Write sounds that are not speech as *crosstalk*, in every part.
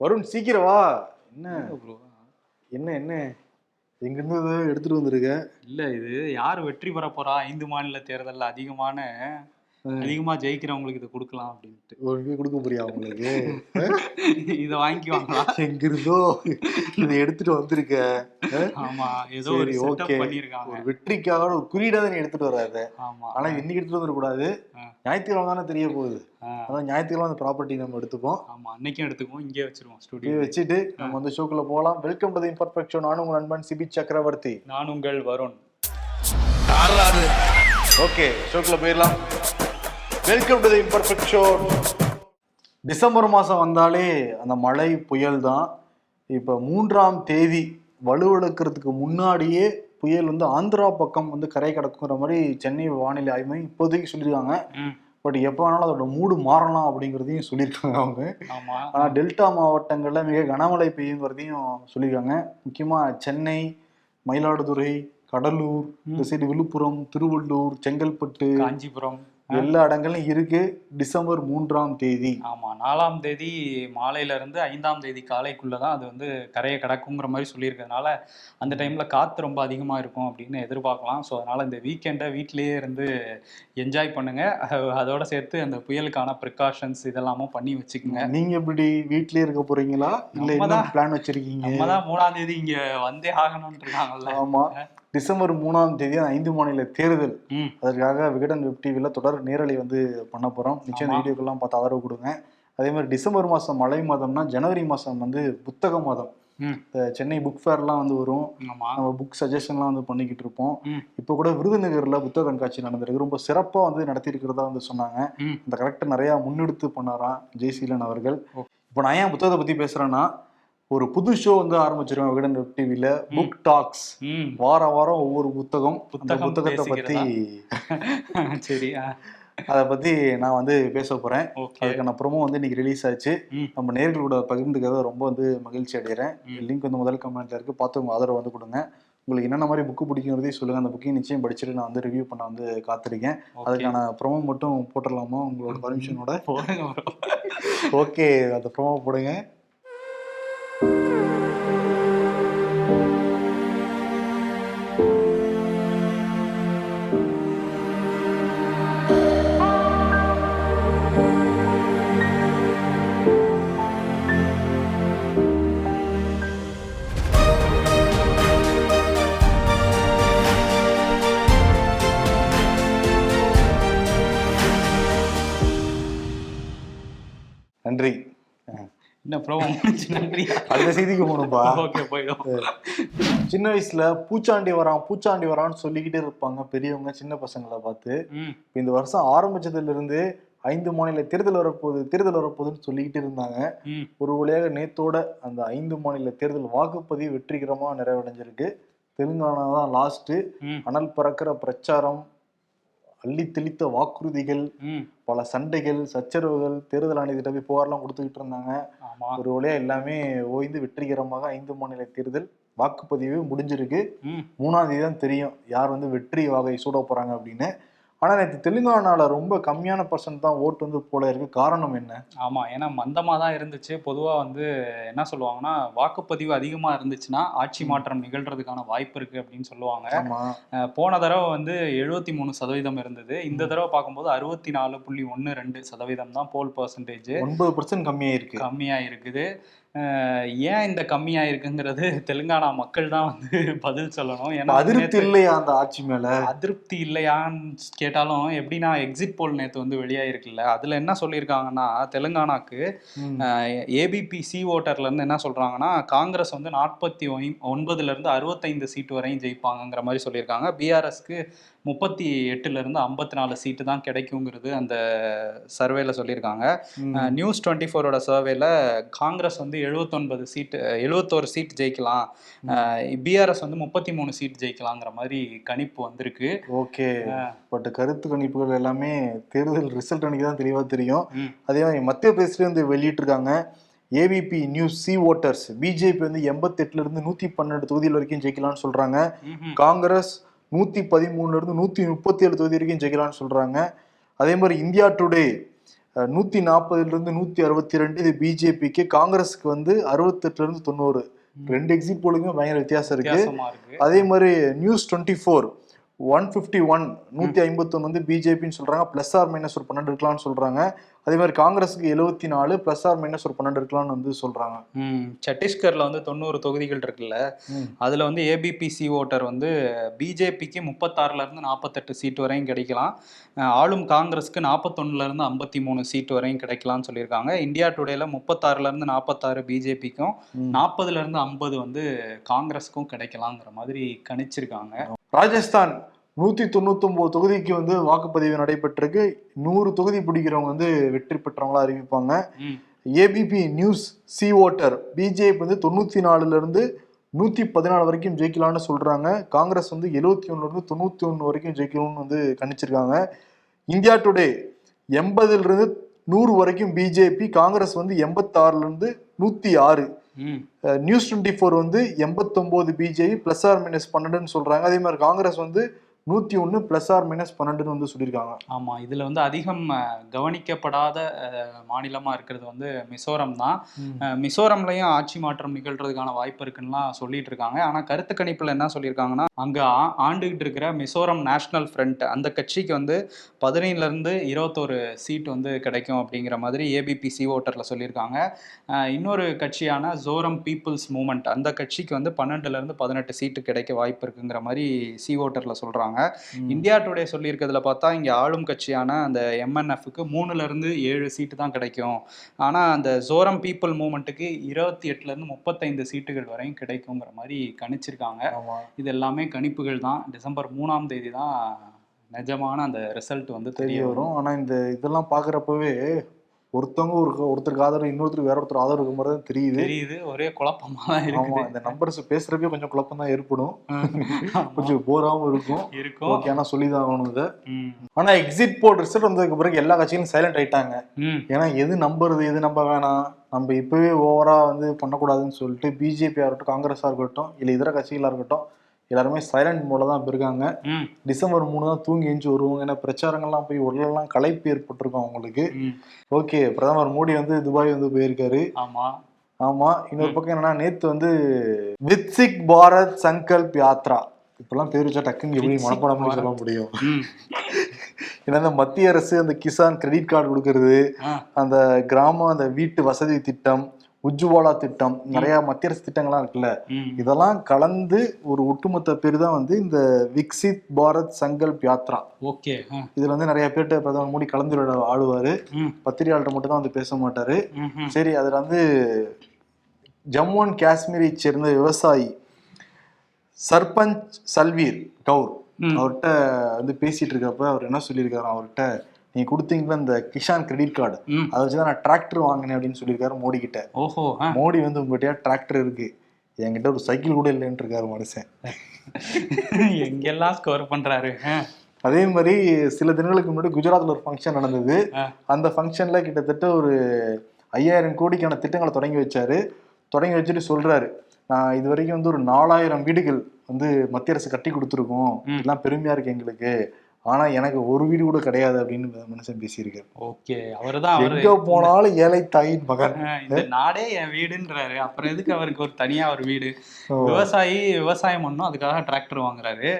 வருண் சீக்கிரம் வா. என்ன? ப்ரோ என்ன என்ன? எங்கிருந்து எடுத்துட்டு வந்திருக்க? இல்ல இது யார் வெற்றி பெற போறா? ஐந்து மாநில தேர்தல்ல அதிகமான அதிகமா ஜெயிக்கிறவங்களுக்கு இதை கொடுக்கலாம் அப்படின்ட்டு. ரூபாய் கொடுக்க போறியா உங்களுக்கு *laughs* இதை வாங்கிக்குவாங்களா? *laughs* எங்கிருந்தோ இதை எடுத்துட்டு வந்திருக்க. ஆமா ஏதோ ஒரு. பண்ணிருக்காங்க ஒரு வெற்றிக்காக ஒரு குறியீடா நீ எடுத்துட்டு வராத ஆமா. ஆனா இன்னைக்கு எடுத்துட்டு வந்துடக்கூடாது. ஞாயிற்றுக்கிழமை தானே தெரிய போகுது. அதான் ஞாயிற்றுக்கிழமை அந்த ப்ராப்பர்ட்டி நம்ம எடுத்துப்போம். ஆமா அன்னைக்கும் எடுத்துக்குவோம் இங்கே வச்சிருவோம் ஸ்டுடியோ வச்சுட்டு நம்ம வந்து ஷோக்குள்ள போகலாம் வெல்கம் டு இம்பர்ஃபெக்ட் ஷோ நானும் உங்கள் நண்பன் சிபி சக்கரவர்த்தி. நான் உங்கள் வருண். ஓகே ஷோக்குள்ள போயிடலாம். Welcome to imperfect show December மாதம் வந்தாலே அந்த மழை புயல் தான் இப்போ மூன்றாம் தேதி வலுவிழக்கிறதுக்கு முன்னாடியே புயல் வந்து ஆந்திரா பக்கம் வந்து கரை கடக்குங்கிற மாதிரி சென்னை வானிலை ஆய்வு இப்போதைக்கு சொல்லியிருக்காங்க. பட் எப்போ வேணாலும் அதோட மூடு மாறலாம் அப்படிங்கிறதையும் சொல்லியிருக்காங்க அவங்க. ஆமா. ஆனால் டெல்டா மாவட்டங்களில் மிக கனமழை பெய்யுங்கிறதையும் சொல்லியிருக்காங்க. முக்கியமாக சென்னை மயிலாடுதுறை கடலூர் இந்த சைடு விழுப்புரம் திருவள்ளூர் செங்கல்பட்டு காஞ்சிபுரம். எல்லா இடங்களும் இருக்கு. டிசம்பர் மூன்றாம் தேதி. ஆமா நாலாம் தேதி மாலையில இருந்து ஐந்தாம் தேதி காலைக்குள்ளதான் அது வந்து கரையை கடக்குங்கிற மாதிரி சொல்லியிருக்கிறதுனால அந்த டைம்ல காத்து ரொம்ப அதிகமா இருக்கும் அப்படின்னு எதிர்பார்க்கலாம். ஸோ அதனால இந்த வீக்கெண்டை வீட்டிலேயே இருந்து என்ஜாய் பண்ணுங்க. அதோட சேர்த்து அந்த புயலுக்கான ப்ரிகாஷன்ஸ் இதெல்லாமும் பண்ணி வச்சுக்கோங்க. நீங்க எப்படி வீட்லயே இருக்க போறீங்களா? இல்ல. பிளான் வச்சிருக்கீங்க? நம்ம தான் மூணாம் தேதி இங்க வந்தே ஆகணும்னு இருக்காங்கல்ல. ஆமா. டிசம்பர் மூணாம் தேதி ஐந்து மாநில தேர்தல். அதற்காக விகடன் வெப் டிவியில் தொடர் நேரலை வந்து பண்ண போகிறோம் நிச்சயம் இந்த. வீடியோக்கெல்லாம் பார்த்து ஆதரவு கொடுங்க. அதே மாதிரி டிசம்பர் மாதம் மழை மாதம்னா ஜனவரி மாதம் வந்து புத்தக மாதம். இந்த சென்னை புக் ஃபேர்லாம் வந்து வரும். நம்ம புக் சஜஷன்லாம் வந்து பண்ணிக்கிட்டு இருப்போம். இப்போ கூட விருதுநகரில் புத்தக கண்காட்சி நடந்திருக்கு. ரொம்ப சிறப்பாக வந்து நடத்தியிருக்கிறதா வந்து சொன்னாங்க. அந்த கரெக்டாக நிறையா முன்னெடுத்து பண்ணாராம் ஜெய்சீலன் அவர்கள். இப்போ நான் ஏன் புத்தகத்தை பற்றி பேசுகிறேன்னா ஒரு புது ஷோ வந்து ஆரம்பிச்சிருக்கோம் விகடன் வெப் டிவியில் புக் டாக்ஸ் ம். வாரம் ஒவ்வொரு புத்தகம். புத்தகத்தை பற்றி *laughs* சரி அதை பற்றி நான் வந்து பேச போகிறேன் ஓகே. அதுக்கான ப்ரோமோ வந்து இன்னைக்கு ரிலீஸ் ஆச்சு. நம்ம நேர்களோட பகிர்ந்துக்கிறத ரொம்ப வந்து மகிழ்ச்சி அடைகிறேன். லிங்க் வந்து முதல் கமெண்ட்ல இருக்கு. பார்த்து உங்க ஆதரவு வந்து கொடுங்க. உங்களுக்கு என்னென்ன மாதிரி புக்கு பிடிக்குங்கிறதையும் சொல்லுங்க. அந்த புக்கையும் நிச்சயம் படிச்சுட்டு நான் வந்து ரிவ்யூ பண்ண வந்து காத்திருக்கேன். அதுக்கான ப்ரோமோ மட்டும் போட்டுடலாமா? உங்களோட பர்மிஷனோட. ஓகே *laughs* அந்த ப்ரோமோ போடுங்க. என்ன ப்ரோ *laughs* நன்றி அடுத்த செய்திக்கு போகணும்பா. ஓகே போயிடும். சின்ன வயசுல பூச்சாண்டி வரான் பூச்சாண்டி வரான்னு சொல்லிக்கிட்டே இருப்பாங்க பெரியவங்க சின்ன பசங்களை பார்த்து. இந்த வருஷம் ஆரம்பிச்சதுல இருந்து ஐந்து மாநில தேர்தல் வரப்போகுது தேர்தல் வரப்போகுதுன்னு சொல்லிக்கிட்டு இருந்தாங்க. ஒரு வழியாக நேத்தோட அந்த ஐந்து மாநில தேர்தல் வாக்குப்பதிவு வெற்றிகரமா நிறைவடைஞ்சிருக்கு. தெலுங்கானா தான் லாஸ்ட் ம். அனல் பறக்கிற பிரச்சாரம் அள்ளி தெளித்த வாக்குறுதிகள் பல சண்டைகள் சச்சரவுகள் தேர்தல் ஆணையத்திட்ட போய் புகார்லாம் கொடுத்துக்கிட்டு இருந்தாங்க. ஒரு வழியா எல்லாமே ஓய்ந்து வெற்றிகரமாக ஐந்து மாநில தேர்தல் வாக்குப்பதிவு முடிஞ்சிருக்கு. மூணாம் தேதி தான் தெரியும் யார் வந்து வெற்றி வாகை சூட போறாங்க அப்படின்னு. ஆனா நேற்று தெலுங்கானால ரொம்ப கம்மியான பர்சன்ட் தான் ஓட்டு வந்து போல இருக்கு. காரணம் என்ன? ஆமா ஏன்னா மந்தமா தான் இருந்துச்சு. பொதுவா வந்து என்ன சொல்லுவாங்கன்னா வாக்குப்பதிவு அதிகமா இருந்துச்சுன்னா ஆட்சி மாற்றம் நிகழ்றதுக்கான வாய்ப்பு இருக்கு அப்படின்னு சொல்லுவாங்க. போன தடவை வந்து எழுபத்தி மூணு சதவீதம் இருந்தது. இந்த தடவை பார்க்கும்போது அறுபத்தி நாலு புள்ளி ஒன்று ரெண்டு சதவீதம் தான் போல் பர்சன்டேஜ் ஒன்பது பர்சன்ட் கம்மியாயிருக்கு. கம்மியா இருக்குது அஹ் ஏன் இந்த கம்மியா இருக்குங்கிறது தெலுங்கானா மக்கள் தான் வந்து *laughs* பதில் சொல்லணும். ஏன்னா அதிருப்தி இல்லையா அந்த ஆட்சி மேல? அதிருப்தி இல்லையான்னு கேட்டாலும் எப்படின்னா எக்ஸிட் போல் நேற்று வந்து வெளியாயிருக்குல்ல. அதுல என்ன சொல்லியிருக்காங்கன்னா தெலுங்கானாக்கு. ஏபிபி சி ஓட்டர்ல இருந்து என்ன சொல்றாங்கன்னா காங்கிரஸ் வந்து நாற்பத்தி ஒன்பதுல இருந்து அறுபத்தைந்து சீட்டு வரையும் ஜெயிப்பாங்கங்கிற மாதிரி சொல்லியிருக்காங்க. பிஆர்எஸ்க்கு முப்பத்தி எட்டுல இருந்து ஐம்பத்தி நாலு சீட்டு தான் கிடைக்குங்கிறது அந்த சர்வேல சொல்லியிருக்காங்க. நியூஸ் டுவெண்ட்டி ஃபோரோட சர்வேல காங்கிரஸ் வந்து எழுபத்தொன்பது சீட்டு எழுபத்தோரு சீட் ஜெயிக்கலாம். பிஆர்எஸ் வந்து முப்பத்தி மூணு சீட் ஜெயிக்கலாங்கிற மாதிரி கணிப்பு வந்திருக்கு. ஓகே. பட் கருத்து கணிப்புகள் எல்லாமே தேர்தல் ரிசல்ட் அன்னைக்கு தான் தெளிவா தெரியும். அதே மாதிரி மத்திய பிரதேசல வந்து வெளியிட்டிருக்காங்க. ABP news C voters BJP வந்து எண்பத்தெட்டுல இருந்து நூத்தி பன்னெண்டு தொகுதியில் வரைக்கும் ஜெயிக்கலாம்னு சொல்றாங்க. காங்கிரஸ் காங்கிரஸ் நூத்தி பதிமூணுல இருந்து நூத்தி முப்பத்தி ஏழு தொகுதி வரைக்கும் ஜெயிக்கலாம்னு சொல்றாங்க. அதே மாதிரி இந்தியா டுடே அஹ், நூத்தி நாற்பதுல இருந்து நூத்தி அறுபத்தி ரெண்டு இது பிஜேபிக்கு காங்கிரஸுக்கு வந்து அறுபத்தெட்டுல இருந்து தொண்ணூறு. ரெண்டு எக்ஸிட் போலுக்குமே பயங்கர வித்தியாசம் இருக்கு. வித்தியாசமா இருக்கு. அதே மாதிரி news twenty four one fifty one நூற்றி ஐம்பத்தொன்று வந்து பிஜேபின்னு சொல்கிறாங்க ப்ளஸ் ஆர் மைனஸ் ஒரு பன்னெண்டு இருக்கலாம்னு சொல்கிறாங்க அதே மாதிரி காங்கிரஸுக்கு எழுபத்தி நாலு ப்ளஸ் ஆர் மைனஸ் ஒரு பன்னெண்டு இருக்கலாம்னு வந்து சொல்கிறாங்க ம் சத்தீஸ்கர்ல வந்து தொண்ணூறு தொகுதிகள் இருக்குல்ல. அதுல வந்து ஏபிபிசி ஓட்டர் வந்து பிஜேபிக்கு முப்பத்தாறுல இருந்து நாற்பத்தெட்டு சீட் வரையும் கிடைக்கலாம். ஆளும் காங்கிரஸ்க்கு நாற்பத்தொன்னுல இருந்து ஐம்பத்தி மூணு சீட் வரையும் கிடைக்கலாம்னு சொல்லியிருக்காங்க. இந்தியா டுடேல முப்பத்தாறுல இருந்து நாற்பத்தாறு பிஜேபிக்கும். நாற்பதுல இருந்து ஐம்பது வந்து காங்கிரஸுக்கும் கிடைக்கலாங்கிற மாதிரி கணிச்சிருக்காங்க. ராஜஸ்தான் நூற்றி தொண்ணூத்தொம்பது தொகுதிக்கு வந்து வாக்குப்பதிவு நடைபெற்றிருக்கு. நூறு தொகுதி பிடிக்கிறவங்க வந்து வெற்றி பெற்றவங்களா அறிவிப்பாங்க. ABP news C voter BJP வந்து தொண்ணூற்றி நாலுலேருந்து நூற்றி பதினாலு வரைக்கும் ஜெயிக்கலாம்னு சொல்கிறாங்க காங்கிரஸ் வந்து எழுபத்தி ஒன்றுலேருந்து தொண்ணூற்றி ஒன்று வரைக்கும் ஜெயிக்கணும்னு வந்து கணிச்சிருக்காங்க. இந்தியா டுடே எண்பதுலேருந்து நூறு வரைக்கும் பிஜேபி காங்கிரஸ் வந்து எண்பத்தாறுலேருந்து நூற்றி ஆறு நியூஸ் டுவெண்ட்டி ஃபோர் வந்து எண்பத்தொம்போது பிஜேபி ப்ளஸ் ஆர் மைனஸ் பன்னெண்டுன்னு சொல்கிறாங்க அதே மாதிரி காங்கிரஸ் வந்து நூற்றி ஒன்று ப்ளஸ் ஆர் மைனஸ் பன்னெண்டுன்னு வந்து சொல்லியிருக்காங்க. ஆமா இதுல வந்து அதிகம் கவனிக்கப்படாத அஹ், மாநிலமா இருக்கிறது வந்து மிசோரம் தான். மிசோரம்லயும் ஆட்சி மாற்றம் நிகழ்றதுக்கான வாய்ப்பு இருக்குன்னுலாம் சொல்லிட்டு இருக்காங்க. ஆனா கருத்து கணிப்புல என்ன சொல்லியிருக்காங்கன்னா அங்க ஆண்டுகிட்டு இருக்கிற மிசோரம் நேஷனல் ஃப்ரண்ட் அந்த கட்சிக்கு வந்து பதினைந்துல இருந்து இருபத்தோரு சீட் வந்து கிடைக்கும் அப்படிங்கிற மாதிரி ஏபிபி சி ஓட்டர்ல சொல்லியிருக்காங்க. இன்னொரு கட்சியான ஜோரம் பீப்புள்ஸ் மூமெண்ட் அந்த கட்சிக்கு வந்து பன்னெண்டுல இருந்து பதினெட்டு சீட்டு கிடைக்க வாய்ப்பு இருக்குங்கிற மாதிரி சி ஓட்டர்ல சொல்றாங்க இந்தியா டுடே சொல்லியிருக்கிறதுல பார்த்தா இங்கே ஆளும் கட்சியான அந்த எம்என்எஃப்க்கு மூணுல இருந்து ஏழு சீட்டு தான் கிடைக்கும். ஆனால் அந்த ஜோரம் பீப்புள் மூமெண்ட்டுக்கு இருபத்தி எட்டுல இருந்து முப்பத்தைந்து சீட்டுகள் வரையும் கிடைக்குங்கிற மாதிரி கணிச்சிருக்காங்க. இது எல்லாமே கணிப்புகள் தான். டிசம்பர் மூணாம் தேதி தான் நிஜமான அந்த ரிசல்ட் வந்து தெரிய வரும். வரும். ஆனா இந்த இதெல்லாம் பாக்குறப்பவே ஒருத்தவங்க ஒரு ஒருத்தருக்கு ஆதரவு இன்னொருத்தருக்கு வேற ஒருத்தர் ஆதரவு இருக்கிற மாதிரி தான் தெரியுது. தெரியுது. ஒரே குழப்பமா தான் ஆமா இருக்குது. இந்த நம்பர்ஸ் பேசுறப்பே கொஞ்சம் குழப்பம் தான் ஏற்படும். கொஞ்சம் போராவும் இருக்கும். இருக்கும். ஓகே ஆனா சொல்லிதான் ஆகணும் இதை. ஆனா எக்ஸிட் போல் ரிசல்ட் வந்ததுக்கு பிறகு எல்லா கட்சிகளும் சைலண்ட் ஆயிட்டாங்க. ஏன்னா எது நம்புறது எது நம்ப வேணாம். நம்ம இப்பவே ஓவரா வந்து பண்ணக்கூடாதுன்னு சொல்லிட்டு பிஜேபியா இருக்கட்டும் காங்கிரஸா இருக்கட்டும் இல்ல இதர கட்சிகளா இருக்கட்டும் எல்லாருமே சைலண்ட் மோட்ல தான் இப்ப இருக்காங்க. டிசம்பர் மூணு தான் தூங்கி எஞ்சி வருவாங்க ஏன்னா பிரச்சாரங்கள்லாம் போய் உடலெல்லாம் களைப்பு ஏற்பட்டிருக்கும் அவங்களுக்கு. ஓகே பிரதமர் மோடி வந்து துபாய் வந்து போயிருக்காரு ஆமா ஆமா இன்னொரு பக்கம் என்னன்னா நேத்து வந்து வித்சிக் பாரத் சங்கல்ப் யாத்ரா இப்பெல்லாம் பேர் வச்சா டக்குன்னு எப்படி மனப்பாடம். சொல்ல முடியும். ஏன்னா இந்த மத்திய அரசு அந்த கிசான் கிரெடிட் கார்டு கொடுக்கறது. அந்த கிராம அந்த வீட்டு வசதி திட்டம் உஜ்வாலா திட்டம் நிறைய மத்திய அரசு திட்டங்கள்லாம் இருக்குல்ல. இதெல்லாம் கலந்து ஒரு ஒட்டுமொத்த பேர் தான் வந்து இந்த விக்சித் பாரத் சங்கல்ப் யாத்ரா ஓகே. இதுல வந்து நிறைய பேர்கிட்ட பிரதமர் மோடி கலந்து ஆடுவாரு. பத்திரிகையாளர்கிட்ட மட்டும் தான் வந்து பேச மாட்டாரு. சரி அதுல வந்து ஜம்மு அண்ட் காஷ்மீரை சேர்ந்த விவசாயி சர்பஞ்ச் சல்வீர் கவுர். அவர்கிட்ட வந்து பேசிட்டு இருக்கப்ப அவர் என்ன சொல்லியிருக்காரு அவர்கிட்ட நீ கொடுத்தீங்களா இந்த கிஷான் கிரெடிட் கார்டு. அதை வச்சுதான் நான் டிராக்டர் வாங்கினேன் அப்படின்னு சொல்லியிருக்காரு மோடி கிட்ட ஓஹோ. மோடி வந்து உங்ககிட்ட டிராக்டர் இருக்கு என்கிட்ட ஒரு சைக்கிள் கூட இல்லைன்னு இருக்காரு மனுஷன் எங்கெல்லாம் ஸ்கோர் பண்றாரு. அதே மாதிரி சில தினங்களுக்கு முன்னாடி குஜராத்ல ஒரு ஃபங்க்ஷன் நடந்தது. அந்த ஃபங்க்ஷன்ல கிட்டத்தட்ட ஒரு ஐயாயிரம் கோடிக்கான திட்டங்களை தொடங்கி வச்சாரு தொடங்கி வச்சுட்டு சொல்றாரு நான் இது வரைக்கும் வந்து ஒரு நாலாயிரம் வீடுகள் வந்து மத்திய அரசு கட்டி கொடுத்துருக்கோம் ம். இதெல்லாம் பெருமையா இருக்கு எங்களுக்கு ஆனா எனக்கு ஒரு வீடு கூட கிடையாது அப்படின்னு மனுஷன் பேசியிருக்காரு. ஓகே அவர்தான் அவரு. எங்க போனாலும் ஏழை தாயின் மகன். இந்த நாடே என் வீடுன்றாரு. அப்புறம் எதுக்கு அவருக்கு ஒரு தனியா ஒரு வீடு. விவசாயி விவசாயம் பண்ணும் அதுக்காக டிராக்டர் வாங்குறாரு.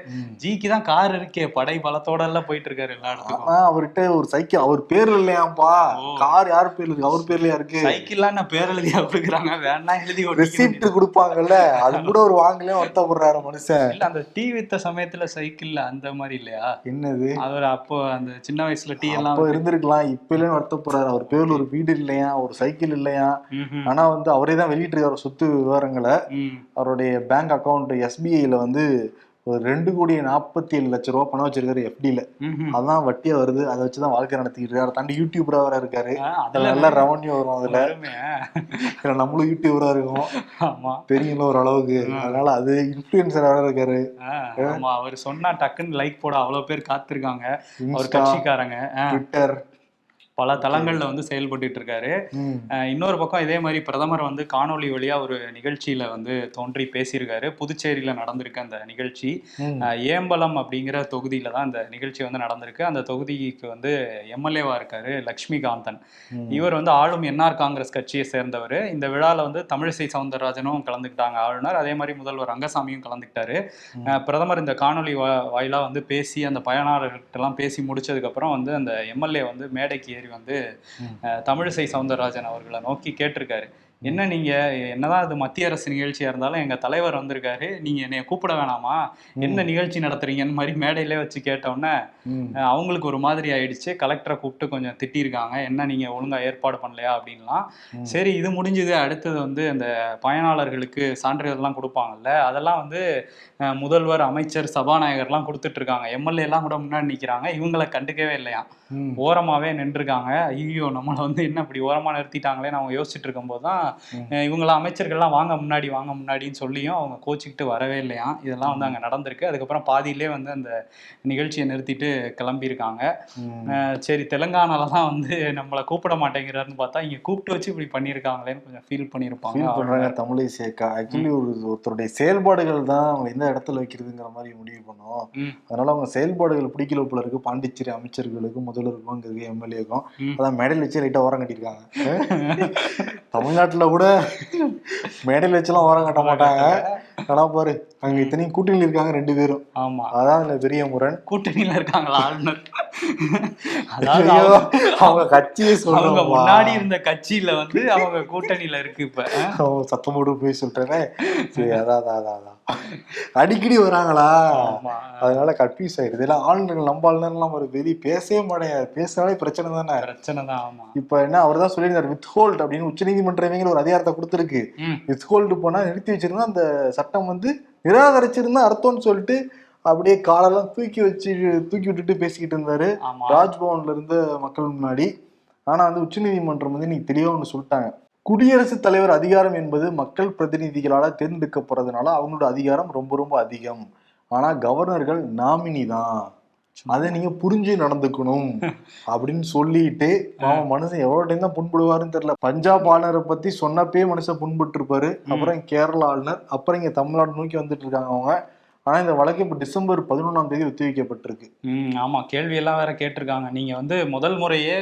ஜிக்கு தான் கார் இருக்கே படை பலத்தோட எல்லாம் போயிட்டு இருக்காரு எல்லா இடத்துக்கும். ஆனா அவர்கிட்ட ஒரு சைக்கிள் அவர் பேர்ல இல்லையாப்பா. கார் யார் பேர்ல இருக்கு அவர் பேர்லயா இருக்கு? சைக்கிள்லாம் என்ன பேர் எழுதியா கொடுக்குறாங்க? வேணா எழுதி ஓட்டிக்க ரெசிப்ட் கொடுப்பாங்கல்ல. அது கூட ஒரு வாங்கலையும் வருத்தப்படுறாரு மனுஷன். இல்ல அந்த டீ வித்த சமயத்துல சைக்கிள்ல அந்த மாதிரி இல்லையா? என்னது? அவர் அப்போ அந்த சின்ன வயசுல டீ எல்லாம் அப்போ இருந்திருக்கலாம். இப்ப இல்லைன்னு வருத்தப்படுறாரு அவர் பேர்ல ஒரு வீடு இல்லையா? ஒரு சைக்கிள் இல்லையா. ஆனா வந்து அவரே தான் வெளியிட்டிருக்காரு. சொத்து விவரங்களை. அவருடைய பேங்க் அக்கவுண்ட் எஸ்பிஐல வந்து ஒரு ரெண்டு கோடி நாற்பத்தி ஏழு லட்ச ரூபா பணம் வச்சிருக்காரு எஃப்டில ம்ஹும். அதான் வட்டியா வருது. அதை வச்சுதான் வாழ்க்கை நடத்திக்கிட்டு இருக்காரு. தாண்டி யூடியூபரா வேற இருக்காரு. அதுல நல்ல ரெவன்யூ வரும் அதுல. இதுல நம்மளும் யூடியூபரா இருக்கும். ஆமா. தெரியுங்களா ஒரு அளவுக்கு. அதனால அது இன்ஃபுளுசர் வேற இருக்காரு. அவர் சொன்னா டக்குன்னு லைக் போட அவ்வளவு பேர் காத்திருக்காங்க. அவர் இன்ஸ்டா கட்சிக்காரங்க ட்விட்டர் பல தளங்கள்ல வந்து செயல்பட்டுட்டு இருக்காரு இன்னொரு பக்கம் இதே மாதிரி பிரதமர் வந்து காணொளி வழியா ஒரு நிகழ்ச்சியில வந்து தோன்றி பேசியிருக்காரு. புதுச்சேரியில நடந்திருக்கு அந்த நிகழ்ச்சி ஏம்பலம் அப்படிங்கிற தொகுதியில தான் அந்த நிகழ்ச்சி வந்து நடந்திருக்கு. அந்த தொகுதிக்கு வந்து எம்எல்ஏவா இருக்காரு லக்ஷ்மிகாந்தன். இவர் வந்து ஆளும் என்ஆர் காங்கிரஸ் கட்சியை சேர்ந்தவர். இந்த விழால வந்து தமிழிசை சவுந்தரராஜனும் கலந்துக்கிட்டாங்க ஆளுநர். அதே மாதிரி முதல்வர் ரங்கசாமியும் கலந்துக்கிட்டாரு. பிரதமர் இந்த காணொளி வா- வாயிலா வந்து பேசி அந்த பயனாளர்கள்ட்ட எல்லாம் பேசி முடிச்சதுக்கு அப்புறம் வந்து அந்த எம்எல்ஏ வந்து மேடைக்கு ஏறி வந்து தமிழிசை சவுந்தரராஜன் அவர்களை நோக்கி கேட்டிருக்காரு. என்ன நீங்க என்னதான் இது மத்திய அரசு நிகழ்ச்சியா இருந்தாலும் எங்க தலைவர் வந்திருக்காரு. நீங்க என்னைய கூப்பிட வேணாமா? என்ன நிகழ்ச்சி நடத்துறீங்கன்னு மாதிரி மேடையிலே வச்சு கேட்டோன்னே அவங்களுக்கு ஒரு மாதிரி ஆயிடுச்சு. கலெக்டரை கூப்பிட்டு கொஞ்சம் திட்டியிருக்காங்க என்ன நீங்க ஒழுங்கா ஏற்பாடு பண்ணலையா? அப்படின்லாம். சரி இது முடிஞ்சது. அடுத்தது வந்து அந்த பயனாளர்களுக்கு சான்றிதழ்லாம் கொடுப்பாங்கல்ல. அதெல்லாம் வந்து முதல்வர் அமைச்சர் சபாநாயகர்லாம் கொடுத்துட்டு இருக்காங்க எம்எல்ஏ எல்லாம் கூட முன்னாடி நிக்கிறாங்க. இவங்களை கண்டுக்கவே இல்லையா? ம். ஓரமாவே நின்றுருக்காங்க. ஐயோ நம்மளை வந்து என்ன இப்படி ஓரமா நிறுத்திட்டாங்களே அவங்க யோசிச்சுட்டு இருக்கும்போது தான் இவங்கள அமைச்சர்கள்லாம் வாங்க முன்னாடி வாங்க முன்னாடின்னு சொல்லியும் அவங்க கோச்சிக்கிட்டு வரவே இல்லையா? இதெல்லாம் வந்து அங்க நடந்திருக்கு. அதுக்கப்புறம் பாதியிலே வந்து அந்த நிகழ்ச்சியை நிறுத்திட்டு கிளம்பியிருக்காங்க. சரி தெலுங்கானால தான் வந்து நம்மளை கூப்பிட மாட்டேங்கிறாருன்னு பார்த்தா இங்க கூப்பிட்டு வச்சு இப்படி பண்ணியிருக்காங்களேன்னு கொஞ்சம் ஃபீல் பண்ணியிருப்பாங்க பண்றாங்க தமிழிசைக்கா ஆக்சுவலி ஒரு ஒருத்தருடைய செயல்பாடுகள் தான் அவங்க எந்த இடத்துல வைக்கிறதுங்கிற மாதிரி முடிவு பண்ணும். அதனால அவங்க செயல்பாடுகள் பிடிக்கல போல இருக்கு. பாண்டிச்சேரி அமைச்சர்களுக்கும் முதல்வருக்கும் எம்எல்ஏக்கும். அதான் மேடையில் வச்சு லைட்டா ஓரம் கட்டியிருக்காங்க. *laughs* தமிழ்நாட்டுல கூட மேடையில் வச்சுலாம் ஓரம் கட்ட மாட்டாங்க. ஆனா பாரு அங்க இத்தனையும் கூட்டணியில் இருக்காங்க ரெண்டு பேரும். ஆமா. அதான் இதுல பெரிய முரண். கூட்டணியில இருக்காங்களா ஆளுநர். அவங்க- கட்சியே சொல்றாங்க முன்னாடி இருந்த கட்சியில வந்து அவங்க கூட்டணியில இருக்கு இப்ப? சத்தமோடு போய் சொல்லிட்டேனே சரி அதான் அதான், அதான். அடிக்கடி வராங்களா? அதனால கன்ஃபியூஸ் ஆயிருது எல்லாம் ஆளுநர்கள் நம்ம ஆளுநர்லாம் ஒரு வெளியே பேசவே மாட்டேங்க. பேசினாலே பிரச்சனை தானே. பிரச்சனை தான் ஆமா. இப்ப என்ன அவர் தான் சொல்லியிருந்தார் வித் ஹோல்ட் அப்படின்னு உச்சநீதிமன்றமே ஒரு அதிகாரத்தை கொடுத்துருக்கு. வித் ஹோல்டு போனா நிறுத்தி வச்சிருந்தா அந்த சட்டம் வந்து நிராகரிச்சிருந்தா அர்த்தம்னு சொல்லிட்டு அப்படியே காலெல்லாம் தூக்கி வச்சு தூக்கி விட்டுட்டு பேசிக்கிட்டு இருந்தாரு. ராஜ்பவன்ல இருந்த மக்கள் முன்னாடி. ஆனா வந்து உச்சநீதிமன்றம் வந்து இன்னைக்கு தெளிவா ஒன்று சொல்லிட்டாங்க. குடியரசுத் தலைவர் அதிகாரம் என்பது மக்கள் பிரதிநிதிகளால தேர்ந்தெடுக்கப்படுறதுனால அவங்களோட அதிகாரம் ரொம்ப ரொம்ப அதிகம். ஆனா கவர்னர்கள் நாமினி தான் அதை நீங்க புரிஞ்சு நடந்துக்கணும் *laughs* அப்படின்னு சொல்லிட்டு அவன் மனுஷன் எவ்வளவு டைம் தான் புண்படுவாருன்னு தெரியல. பஞ்சாப் ஆளுநரை பத்தி சொன்னப்பே மனுஷன் புண்பட்டு இருப்பாரு அப்புறம் கேரள ஆளுநர் அப்புறம் இங்க தமிழ்நாடு நோக்கி வந்துட்டு இருக்காங்க அவங்க. ஆனா இந்த வழக்கு இப்ப டிசம்பர் பதினொன்றாம் தேதி ஒத்திவைக்கப்பட்டிருக்கு. ம் ஆமா. கேள்வி எல்லாம் வேற கேட்டிருக்காங்க. நீங்க வந்து முதல் முறையே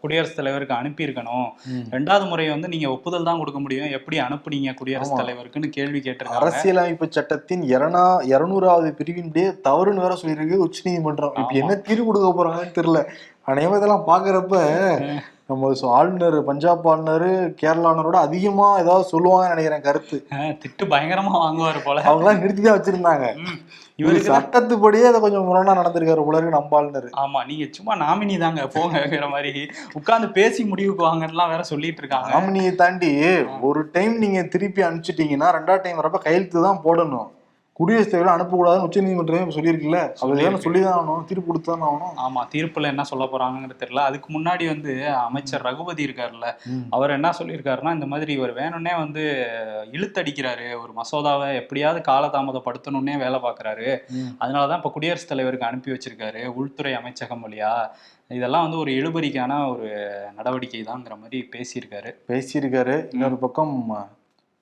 குடியரசுத் தலைவருக்கு அனுப்பியிருக்கணும். ரெண்டாவது முறை வந்து நீங்க ஒப்புதல் தான் கொடுக்க முடியும். எப்படி அனுப்புனீங்க குடியரசுத். தலைவருக்குன்னு கேள்வி கேட்டிருக்காங்க. அரசியலமைப்பு சட்டத்தின் இருநா இருநூறாவது பிரிவின்படியே தவறுன்னு வேற சொல்லியிருக்கு. உச்சநீதிமன்றம். இப்ப. என்ன தீர்வு கொடுக்க போறாங்கன்னு தெரியல. இதெல்லாம் பாக்குறப்ப நம்ம ஆளுநர் பஞ்சாப் ஆளுநர் கேரளா ஆளுநரோட அதிகமா ஏதாவது சொல்லுவாங்கன்னு நினைக்கிறேன் கருத்து. திட்டு பயங்கரமா வாங்குவாரு போல. அவங்க எல்லாம் நிறுத்தி தான் வச்சிருந்தாங்க. இவருக்கு சட்டத்துப்படியே அதை கொஞ்சம் முரணா நடந்திருக்காரு இருக்கு நம்ம ஆளுநர். ஆமா நீங்க சும்மா நாமினி தாங்க போங்கிற மாதிரி. உட்கார்ந்து பேசி முடிவுக்கு வாங்கலாம் வேற சொல்லிட்டு இருக்காங்க. நாமினியை தாண்டி ஒரு டைம் நீங்க திருப்பி அனுப்பிச்சிட்டீங்கன்னா ரெண்டாவது டைம் வரப்ப கையெழுத்து தான் போடணும். குடியரசுத் தலைவர் அனுப்பக்கூடாதுன்னு உச்ச நீதிமன்றமே சொல்லியிருக்குல்ல? அவர் சொல்லி தான் ஆகணும்? தீர்ப்பு கொடுத்து தான் ஆகணும்? ஆமா தீர்ப்புல என்ன சொல்ல போறாங்கன்னு தெரியல. அதுக்கு முன்னாடி வந்து அமைச்சர் ரகுபதி இருக்காருல்ல. ம். அவர் என்ன சொல்லியிருக்காருன்னா இந்த மாதிரி இவர் வேணும்னே வந்து இழுத்தடிக்கிறாரு. ஒரு மசோதாவை எப்படியாவது காலதாமதப்படுத்தணும்னே வேலை பார்க்கறாரு. ம். அதனாலதான் இப்ப குடியரசுத் தலைவருக்கு அனுப்பி வச்சிருக்காரு உள்துறை அமைச்சகம் வழியா. இதெல்லாம் வந்து ஒரு இழுபறிக்கான ஒரு நடவடிக்கை தான்ங்கிற மாதிரி பேசியிருக்காரு. பேசியிருக்காரு. இன்னொரு பக்கம்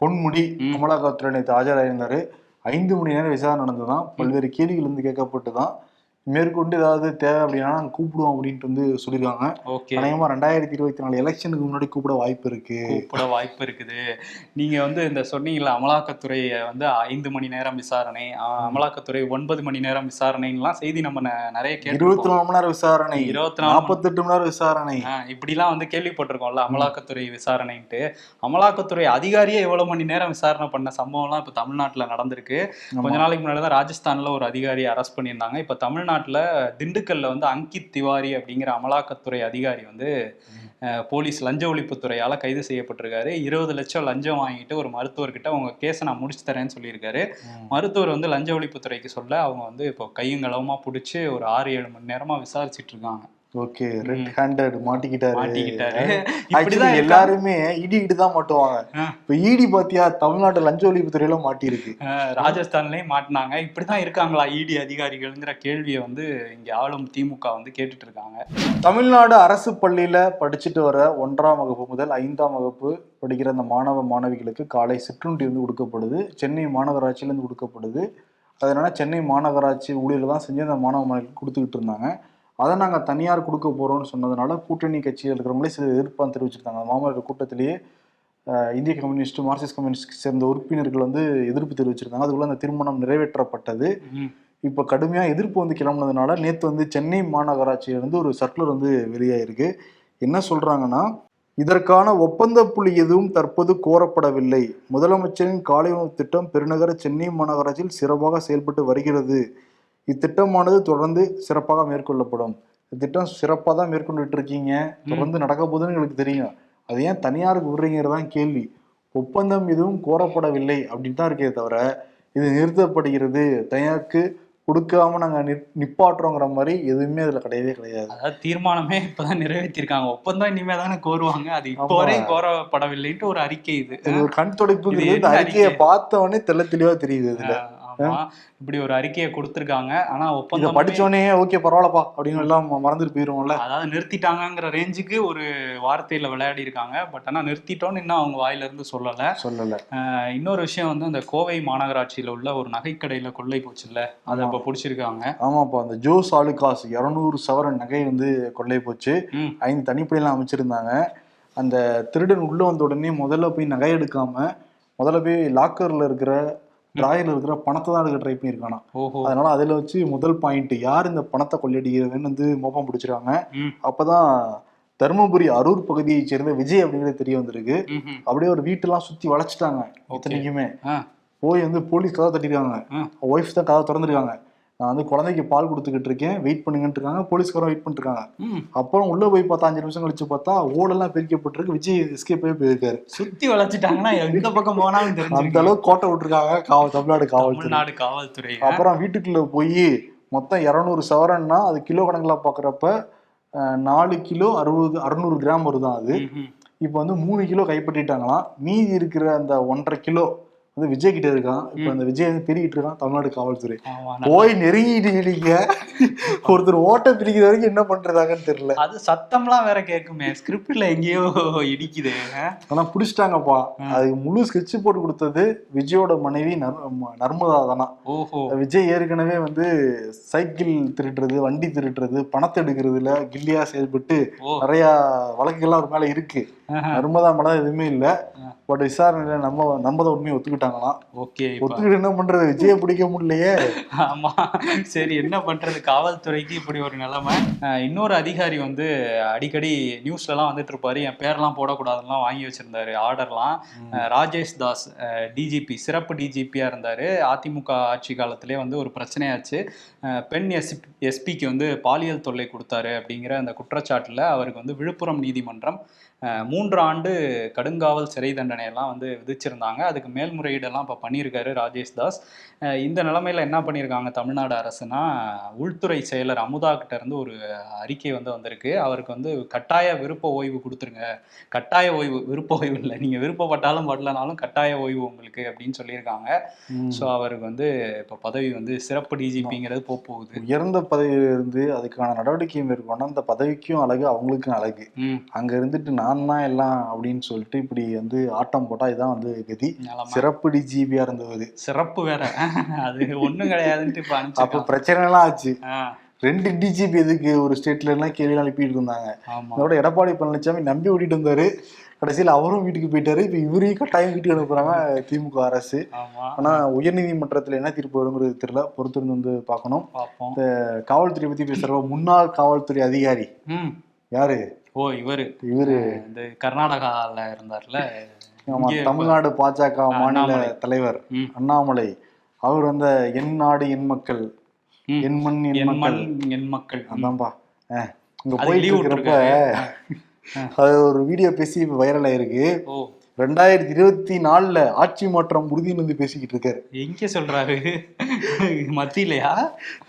பொன்முடி. அமலாக்கத்துறை நேற்று ஆஜராயிருந்தாரு. ஐந்து மணி நேரம் விசாரணை நடந்துதான் பல்வேறு கேள்விகள் வந்து கேட்கப்பட்டு தான் மேற்கொண்டு ஏதாவது தேவை அப்படின்னா நாங்க கூப்பிடுவோம் அப்படின்ட்டு வந்து சொல்லியிருக்காங்க ஓகே. அநேகமா ரெண்டாயிரத்தி இருபத்தி நாலு எலெக்ஷனுக்கு முன்னாடி கூப்பிட வாய்ப்பு இருக்கு. கூப்பிட வாய்ப்பு இருக்குது. நீங்க வந்து இந்த சொன்னீங்கல்ல அமலாக்கத்துறையை வந்து ஐந்து மணி நேரம் விசாரணை அமலாக்கத்துறை ஒன்பது மணி நேரம் விசாரணைலாம் செய்தி நம்ம நிறைய இருபத்தி கேட்டு நாலு மணி நேரம் விசாரணை இருபத்தி நாலு நாற்பத்தெட்டு மணி நேரம் விசாரணை. இப்படிலாம் வந்து கேள்விப்பட்டிருக்கோம்ல அமலாக்கத்துறை விசாரணைன்ட்டு. அமலாக்கத்துறை அதிகாரியே எவ்வளவு மணி நேரம் விசாரணை பண்ண சம்பவம்லாம் இப்ப தமிழ்நாட்டுல நடந்திருக்கு. கொஞ்ச நாளைக்கு முன்னாடி தான் ராஜஸ்தான்ல ஒரு அதிகாரியை அரெஸ்ட் பண்ணியிருந்தாங்க. இப்ப தமிழ்நாட்டுல திண்டுக்கல்ல வந்து அங்கித் திவாரி அப்படிங்கிற அமலாக்கத்துறை அதிகாரி வந்து போலீஸ் லஞ்ச ஒழிப்புத்துறையால கைது செய்யப்பட்டிருக்காரு. இருபது லட்சம் லஞ்சம் வாங்கிட்டு ஒரு மருத்துவர்கிட்ட உங்க கேஸை நான் முடிச்சு தரேன்னு சொல்லியிருக்காரு. மருத்துவர் வந்து லஞ்ச ஒழிப்புத்துறைக்கு சொல்ல அவங்க வந்து இப்போ கையும் களவுமா பிடிச்சி ஒரு ஆறு ஏழு மணி நேரமா விசாரிச்சிட்டு இருக்காங்க. ஓகே ரெட் ஹேண்டட் மாட்டிக்கிட்டாரு. மாட்டிக்கிட்டாரு. இப்படிதான் எல்லாருமே இடி இடி தான் மாட்டுவாங்க. இப்ப இடி பாத்தியா தமிழ்நாட்டு லஞ்ச ஒழிப்பு துறையில மாட்டிருக்கு அஹ் ராஜஸ்தான்லயும் மாட்டினாங்க. இப்படிதான் இருக்காங்களா இடி அதிகாரிகள்ங்கிற கேள்வியை வந்து இங்க ஆளும் திமுக வந்து கேட்டுட்டு இருக்காங்க தமிழ்நாடு அரசு பள்ளியில படிச்சுட்டு வர ஒன்றாம் வகுப்பு முதல் ஐந்தாம் வகுப்பு படிக்கிற அந்த மாணவ மாணவிகளுக்கு காலை சிற்றுண்டி வந்து கொடுக்கப்படுது. சென்னை மாநகராட்சியிலேருந்து கொடுக்கப்படுது. அதனால சென்னை மாநகராட்சி ஊழியர்கள் தான் செஞ்சு அந்த மாணவ மாணவிகளுக்கு கொடுத்துக்கிட்டு இருந்தாங்க. அதை நாங்கள் தனியார் கொடுக்க போறோம்னு சொன்னதுனால கூட்டணி கட்சிகள் இருக்கிறவங்களே சில எதிர்ப்பாக தெரிவிச்சிருந்தாங்க அந்த மாமல்லர் கூட்டத்திலேயே இந்திய கம்யூனிஸ்ட் மார்க்சிஸ்ட் கம்யூனிஸ்ட் சேர்ந்த உறுப்பினர்கள் வந்து எதிர்ப்பு தெரிவிச்சிருந்தாங்க அதுக்குள்ள அந்த திருமணம் நிறைவேற்றப்பட்டது. இப்போ கடுமையாக எதிர்ப்பு வந்து கிளம்புனதுனால நேற்று வந்து சென்னை மாநகராட்சியிலிருந்து ஒரு சர்க்குலர் வந்து வெளியாயிருக்கு. என்ன சொல்றாங்கன்னா இதற்கான ஒப்பந்த புள்ளி எதுவும் தற்போது கோரப்படவில்லை. முதலமைச்சரின் காலை உணவு திட்டம் பெருநகர சென்னை மாநகராட்சியில் சிறப்பாக செயல்பட்டு வருகிறது. இத்திட்டமானது தொடர்ந்து சிறப்பாக மேற்கொள்ளப்படும். திட்டம் சிறப்பாக தான் மேற்கொண்டுட்டு இருக்கீங்க தொடர்ந்து நடக்க போகுதுன்னு எங்களுக்கு தெரியும். அது ஏன் தனியாருக்கு விடுறீங்கிறதான் கேள்வி. ஒப்பந்தம் எதுவும் கோரப்படவில்லை அப்படின்னு தான் இருக்கே தவிர இது நிறுத்தப்படுகிறது. தனியாருக்கு கொடுக்காம நாங்க நிப்- நிப்பாட்டுறோங்கிற மாதிரி எதுவுமே அதுல கிடையவே கிடையாது. அதாவது தீர்மானமே இப்பதான் நிறைவேற்றிருக்காங்க. ஒப்பந்தம் இனிமே தானே கோருவாங்க. அது இப்போ. வரையும் கோரப்படவில்லைன்ட்டு ஒரு அறிக்கை இது. ஒரு கண் என்ன அறிக்கையை அறிக்கை? பார்த்த உடனே தெள்ள தெளிவா தெரியுது இதுல. இப்படி ஒரு அறிக்கையை கொடுத்திருக்காங்க. ஆனா ஒப்பந்தம் படிச்ச உடனே ஓகே பரவாயில்லப்பா அப்படின்னு எல்லாம் மறந்துட்டு போயிருவோம்ல. அதாவது நிறுத்திட்டாங்கங்கிற ரேஞ்சுக்கு ஒரு வார்த்தையில விளையாடி இருக்காங்க. பட் ஆனா நிறுத்திட்டோம்னு இன்னும் அவங்க வாயில இருந்து சொல்லல. சொல்லல. இன்னொரு விஷயம் வந்து அந்த கோவை மாநகராட்சியில உள்ள ஒரு நகைக்கடையில கொள்ளை போச்சுல்ல. அதை ஆமா. இப்ப பிடிச்சிருக்காங்க. ஆமாப்பா அந்த ஜோஸ் ஆலுகாஸ் இருநூறு சவரன் நகை வந்து கொள்ளை போச்சு. ஐந்து தனிப்படையெல்லாம் அமைச்சிருந்தாங்க. அந்த திருடன் உள்ள வந்த உடனே முதல்ல போய் நகை எடுக்காம முதல்ல போய் லாக்கர்ல இருக்கிற டிராயர்ல இருக்கிற பணத்தை தான் எடுக்க ட்ரை பண்ணியிருக்கானா அதனால அதுல வச்சு முதல் பாயிண்ட் யார் இந்த பணத்தை கொள்ளையடிக்கிறதுன்னு வந்து மோப்பம் பிடிச்சிருக்காங்க. அப்பதான் தருமபுரி அரூர் பகுதியை சேர்ந்த விஜய் அப்படிங்கிறது தெரிய வந்திருக்கு. அப்படியே ஒரு வீட்டெல்லாம் சுத்தி வளைச்சிட்டாங்க இத்தனைக்குமே. போய் வந்து போலீஸ் கதவை தட்டிருக்காங்க. ஒய்ஃப் தான் கதவை திறந்துருக்காங்க நான் வந்து குழந்தைக்கு பால் கொடுத்துக்கிட்டு இருக்கேன். வெயிட் பண்ணுங்கன்னு இருக்காங்க. போலீஸ்காரன் வெயிட் ம். அப்புறம் உள்ள போய் பார்த்தா அஞ்சு நிமிஷம் கழிச்சு பார்த்தா ஓடெல்லாம் பிரிக்கப்பட்டிருக்கு. விஜய் எஸ்கேப் போய் போயிருக்காரு. சுத்தி வளைச்சிட்டாங்கன்னா எந்த பக்கம் போனாலும் அந்த அளவுக்கு கோட்டை விட்டுருக்காங்க. காவல் தமிழ்நாடு காவல்துறை. காவல்துறை. அப்புறம் வீட்டுக்குள்ள போய் மொத்தம் இரநூறு சவரன்னா அது கிலோ கணக்கில் பார்க்குறப்ப நாலு கிலோ அறுபது அறுநூறு கிராம் வருதான் அது. இப்போ வந்து மூணு கிலோ கைப்பற்றிட்டாங்களாம். மீதி இருக்கிற அந்த ஒன்றரை கிலோ வந்து விஜய் கிட்ட இருக்கான். இப்போ அந்த விஜய் வந்து தேடிட்டு இருக்கான் தமிழ்நாடு காவல்துறை. போய் நெருங்கிட்டு நீங்க ஒருத்தர் ஓட்ட பிரிக்கிற வரைக்கும் என்ன பண்றதாங்கன்னு தெரியல. அது சத்தம்லாம் வேற கேக்குமே ஸ்கிரிப்ட்ல எங்கேயோ இடிக்குது? ஆனா புடிச்சிட்டாங்கப்பா. அதுக்கு முழு ஸ்கெட்ச் போட்டு கொடுத்தது விஜயோட மனைவி நர்மதா தானா. ஓஹோ. விஜய் ஏற்கனவே வந்து சைக்கிள் திருடுறது வண்டி திருடுறது பணத்தை எடுக்கிறதுல கில்லியா செயல்பட்டு நிறைய வழக்குகள்லாம் ஒரு மேல இருக்கு. நர்மதா மேல எதுவுமே இல்ல. பட் விசாரணையில நம்ம நர்மதா உண்மையை ஒத்துக்கிட்டாங்களாம். ஓகே ஒத்துக்கிட்டு என்ன பண்றது? விஜயை பிடிக்க முடியலையே. ஆமா. சரி என்ன பண்றது? காவல்துறைக்கு இப்படி ஒரு நிலைமை. இன்னொரு அதிகாரி வந்து அடிக்கடி நியூஸ்ல எல்லாம் வந்துட்டு இருப்பாரு என் பேர்லாம் போடக்கூடாதுலாம் வாங்கி வச்சிருந்தாரு ஆர்டர்லாம். ராஜேஷ் தாஸ் டிஜிபி சிறப்பு டிஜிபியா இருந்தாரு. அதிமுக ஆட்சி காலத்திலே வந்து ஒரு பிரச்சனையாச்சு. பெண் எஸ் எஸ்பிக்கு வந்து பாலியல் தொல்லை கொடுத்தாரு அப்படிங்கிற அந்த குற்றச்சாட்டுல அவருக்கு வந்து விழுப்புரம் நீதிமன்றம் மூன்று ஆண்டு கடுங்காவல் சிறை தண்டனை எல்லாம் வந்து விதிச்சிருந்தாங்க. அதுக்கு மேல்முறையீடெல்லாம் இப்போ பண்ணியிருக்காரு ராஜேஷ் தாஸ். இந்த நிலைமையில என்ன பண்ணியிருக்காங்க தமிழ்நாடு அரசுனா உள்துறை செயலர் அமுதா கிட்ட இருந்து ஒரு அறிக்கை வந்து வந்திருக்கு. அவருக்கு வந்து கட்டாய விருப்ப ஓய்வு கொடுத்துருங்க. கட்டாய ஓய்வு விருப்ப ஓய்வு இல்லை. நீங்க விருப்பப்பட்டாலும் படலனாலும் கட்டாய ஓய்வு உங்களுக்கு அப்படின்னு சொல்லியிருக்காங்க. ஸோ அவருக்கு வந்து இப்போ பதவி வந்து சிறப்பு டிஜிபிங்கிறது போக போகுது. உயர்ந்த பதவியில இருந்து அதுக்கான நடவடிக்கை மேற்கொண்ட அந்த பதவிக்கும் அழகு அவங்களுக்கும் அழகு. அங்க இருந்துட்டு நான் தான் எல்லாம் அப்படின்னு சொல்லிட்டு இப்படி வந்து ஆட்டம் போட்டா இதான் வந்து கதி. சிறப்பு டிஜிபியா இருந்தது சிறப்பு வேற. அது ஒண்ணும் கிடையாதுன்ட்டு இப்போ அப்ப அனுப்பிச்சிருக்காங்க பிரச்சனை எல்லாம் ஆச்சு ரெண்டு டிஜிபி எதுக்கு ஒரு ஸ்டேட்ல எல்லாம் கேள்வி அனுப்பிட்டு இருந்தாங்க. அதோட எடப்பாடி பழனிசாமி நம்பி ஓட்டிட்டு வந்தாரு கடைசியில் அவரும் வீட்டுக்கு போயிட்டாரு. இப்ப இவரையும் கட்டாயம் வீட்டுக்கு அனுப்புறாங்க திமுக அரசு. ஆமா. ஆனா உயர்நீதிமன்றத்துல என்ன தீர்ப்பு வருங்கிறது தெரியல. பொறுத்திருந்து வந்து பார்க்கணும். பார்ப்போம். காவல்துறை பத்தி பேசுறப்ப முன்னாள் காவல்துறை அதிகாரி யாரு? ஓ இவரு. இவரு. இந்த கர்நாடகால இருந்தார்ல. தமிழ்நாடு பாஜக மாநில. தலைவர். அண்ணாமலை. அவர் வந்த என் நாடு என் மக்கள். என் மண் என் மண் என் மக்கள். அதான்பா இங்க போயிட்டு இருக்கிறப்ப. அது ஒரு வீடியோ பேசி இப்ப வைரல் ஆயிருக்கு ரெண்டாயிரத்தி இருபத்தி நாலுல ஆட்சி மாற்றம் உறுதின்னு வந்து பேசிக்கிட்டு இருக்காரு. எங்க சொல்றாரு? மத்தியிலையா?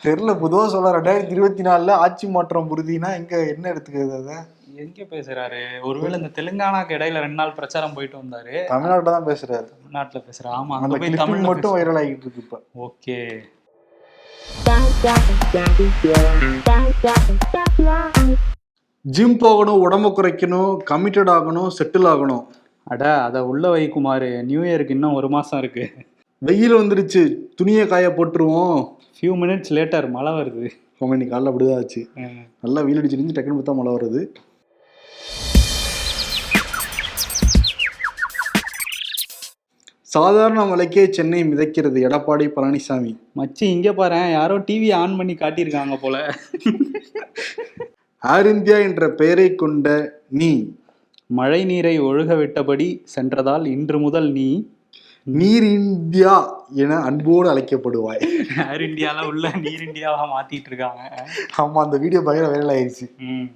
தெரியல பொதுவா சொல்ல ரெண்டாயிரத்தி இருபத்தி நாலுல ஆட்சி மாற்றம் உறுதினா எங்க என்ன எடுத்துக்கிறது அதை? எங்க பேசுறாரு? ஒருவேளை இந்த தெலுங்கானாக்கு இடையில ரெண்டு நாள் பிரச்சாரம் போயிட்டு வந்தாரு. தமிழ்நாட்டில் தான் பேசுறாரு. தமிழ்நாட்டுல பேசுறா ஆமா அந்த அங்க போய் தமிழ்ல மட்டும் வைரல் ஆகிட்டு இருக்கு இப்ப. ஓகே. ஜிம் போகணும் உடம்ப குறைக்கணும் கமிட்டட் ஆகணும் செட்டில் ஆகணும். அட அத உள்ள வை குமார். நியூ இயருக்கு இன்னும் ஒரு மாசம் இருக்கு. வெயில் வந்துருச்சு. துணியை காய போட்டுருவோம். ஃபியூ மினிட்ஸ் லேட்டர் மழை வருது. அவங்க இன்னைக்கு காலைல அப்படிதான் ஆச்சு. நல்லா வெயில் அடிச்சிருந்து டக்குனு பார்த்தா மழை வருது. சாதாரண மலைக்கே சென்னை மிதக்கிறது. எடப்பாடி பழனிசாமி. மச்சி இங்க பாரு யாரோ டிவி ஆன் பண்ணி காட்டியிருக்காங்க போல. ஏர் இந்தியா என்ற பெயரை கொண்ட நீ. மழை நீரை ஒழுக விட்டபடி சென்றதால் இன்று முதல் நீ. நீர் இந்தியா என அன்போடு அழைக்கப்படுவாய். ஏர் இந்தியால உள்ள நீர் இந்தியாவா மாத்திட்டு இருக்காங்க. ஆமா அந்த வீடியோ பயங்கர வைரல் ஆயிடுச்சு ம்.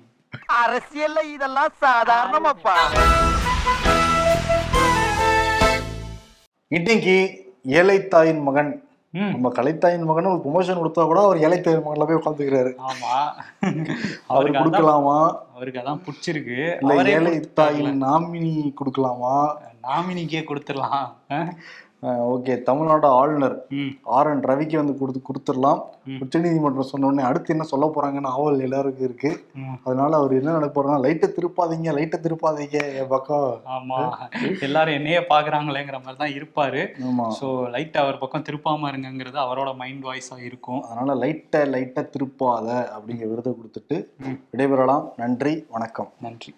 அரசியல்ல இதெல்லாம் சாதாரணமாப்பா. இன்னைக்கு ஏழைத்தாயின் மகன். நம்ம கலைத்தாயின் மகன் ஒரு ப்ரொமோஷன் கொடுத்தா கூட அவர் ஏழைத்தாயின் மகன்ல போய் உட்காந்துக்கிறாரு. ஆமா. அவர் அவருக்கு கொடுக்கலாமா? அவருக்கு அதான் பிடிச்சிருக்கு. இல்ல ஏழைத்தாயின் நாமினி கொடுக்கலாமா? நாமினிக்கே கொடுத்துடலாம்? ஓகே தமிழ்நாடு ஆளுநர். ஆர் என் ரவிக்கு வந்து கொடுத்து கொடுத்துடலாம். உச்சநீதிமன்றம் சொன்ன உடனே அடுத்து என்ன சொல்ல போறாங்கன்னு ஆவல் எல்லாருக்கும் இருக்கு. அதனால அவர் என்ன நினைக்க போறாருன்னா லைட்டை திருப்பாதீங்க லைட்டை திருப்பாதீங்க என் பக்கம். ஆமா. எல்லாரும் என்னையே பாக்குறாங்களேங்கிற மாதிரி தான் இருப்பாரு. ஆமா. சோ லைட் அவர் பக்கம் திருப்பாம இருங்கங்கிறது அவரோட மைண்ட் வாய்ஸா இருக்கும். அதனால லைட்டை லைட்டை திருப்பாத அப்படிங்கிற விருதை கொடுத்துட்டு. விடைபெறலாம். நன்றி வணக்கம். நன்றி.